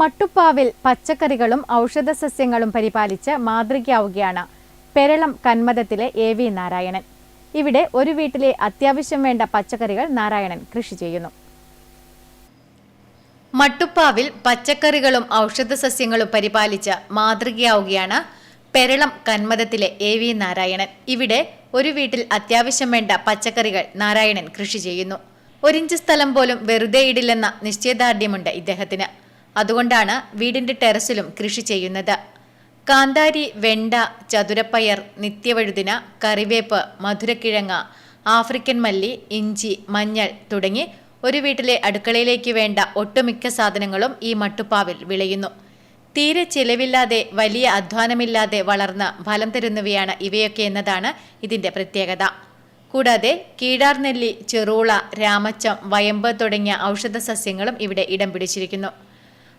മട്ടുപ്പാവിൽ പച്ചക്കറികളും ഔഷധ സസ്യങ്ങളും പരിപാലിച്ച് മാതൃകയാവുകയാണ് പെരളം കന്മതത്തിലെ എ വി നാരായണൻ. ഇവിടെ ഒരു വീട്ടിലെ അത്യാവശ്യം വേണ്ട പച്ചക്കറികൾ നാരായണൻ കൃഷി ചെയ്യുന്നു. മട്ടുപ്പാവിൽ പച്ചക്കറികളും ഔഷധ സസ്യങ്ങളും പരിപാലിച്ച് മാതൃകയാവുകയാണ് പെരളം കന്മതത്തിലെ എ വി നാരായണൻ. ഇവിടെ ഒരു വീട്ടിൽ അത്യാവശ്യം വേണ്ട പച്ചക്കറികൾ നാരായണൻ കൃഷി ചെയ്യുന്നു. ഒരിഞ്ച് സ്ഥലം പോലും വെറുതെ ഇടില്ലെന്ന നിശ്ചയദാർഢ്യമുണ്ട് ഇദ്ദേഹത്തിന്. അതുകൊണ്ടാണ് വീടിന്റെ ടെറസിലും കൃഷി ചെയ്യുന്നത്. കാന്താരി വെണ്ട ചതുരപ്പയർ നിത്യവഴുതിന കറിവേപ്പ് മധുരക്കിഴങ്ങ ആഫ്രിക്കൻ മല്ലി ഇഞ്ചി മഞ്ഞൾ തുടങ്ങി ഒരു വീട്ടിലെ അടുക്കളയിലേക്ക് വേണ്ട ഒട്ടുമിക്ക സാധനങ്ങളും ഈ മട്ടുപ്പാവിൽ വിളയുന്നു. തീരെ ചിലവില്ലാതെ വലിയ അധ്വാനമില്ലാതെ വളർന്ന് ഫലം തരുന്നവയാണ് ഇവയൊക്കെ എന്നതാണ് ഇതിന്റെ പ്രത്യേകത. കൂടാതെ കീടാർനെല്ലി ചെറുള രാമച്ചം വയമ്പ് തുടങ്ങിയ ഔഷധ സസ്യങ്ങളും ഇവിടെ ഇടം പിടിച്ചിരിക്കുന്നു.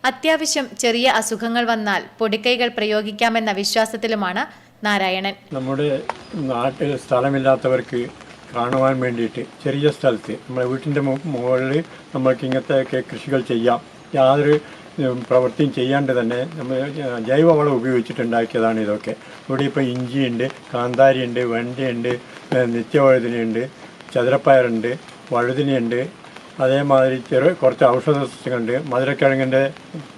അത്യാവശ്യം ചെറിയ അസുഖങ്ങൾ വന്നാൽ പൊടിക്കൈകൾ പ്രയോഗിക്കാമെന്ന വിശ്വാസത്തിലുമാണ് നാരായണൻ. നമ്മുടെ നാട്ടിൽ സ്ഥലമില്ലാത്തവർക്ക് കാണുവാൻ വേണ്ടിയിട്ട് ചെറിയ സ്ഥലത്ത് നമ്മുടെ വീട്ടിന്റെ മുകളിൽ നമ്മൾക്ക് ഇങ്ങനത്തെ കൃഷികൾ ചെയ്യാം. യാതൊരു പ്രവൃത്തിയും ചെയ്യാണ്ട് തന്നെ നമ്മൾ ജൈവവളം ഉപയോഗിച്ചിട്ടുണ്ടാക്കിയതാണ് ഇതൊക്കെ. ഇവിടെ ഇപ്പോൾ ഇഞ്ചിയുണ്ട് കാന്താരിയുണ്ട് വെണ്ടയുണ്ട് നിത്യവഴുതിനുണ്ട് ചതുരപ്പയറുണ്ട് വഴുതിനയുണ്ട് അതേമാതിരി ചെറു കുറച്ച് ഔഷധ സസ്യങ്ങളുണ്ട്. മധുരക്കിഴങ്ങിന്റെ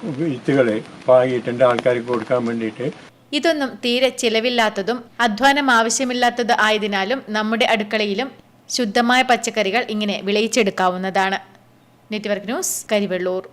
വിത്തുകൾ പാകിയിട്ടുണ്ട് ആൾക്കാർക്ക് കൊടുക്കാൻ വേണ്ടിയിട്ട്. ഇതൊന്നും തീരെ ചിലവില്ലാത്തതും അധ്വാനം ആവശ്യമില്ലാത്തത് ആയതിനാലും നമ്മുടെ അടുക്കളയിലും ശുദ്ധമായ പച്ചക്കറികൾ ഇങ്ങനെ വിളയിച്ചെടുക്കാവുന്നതാണ്. Network news Karivellur.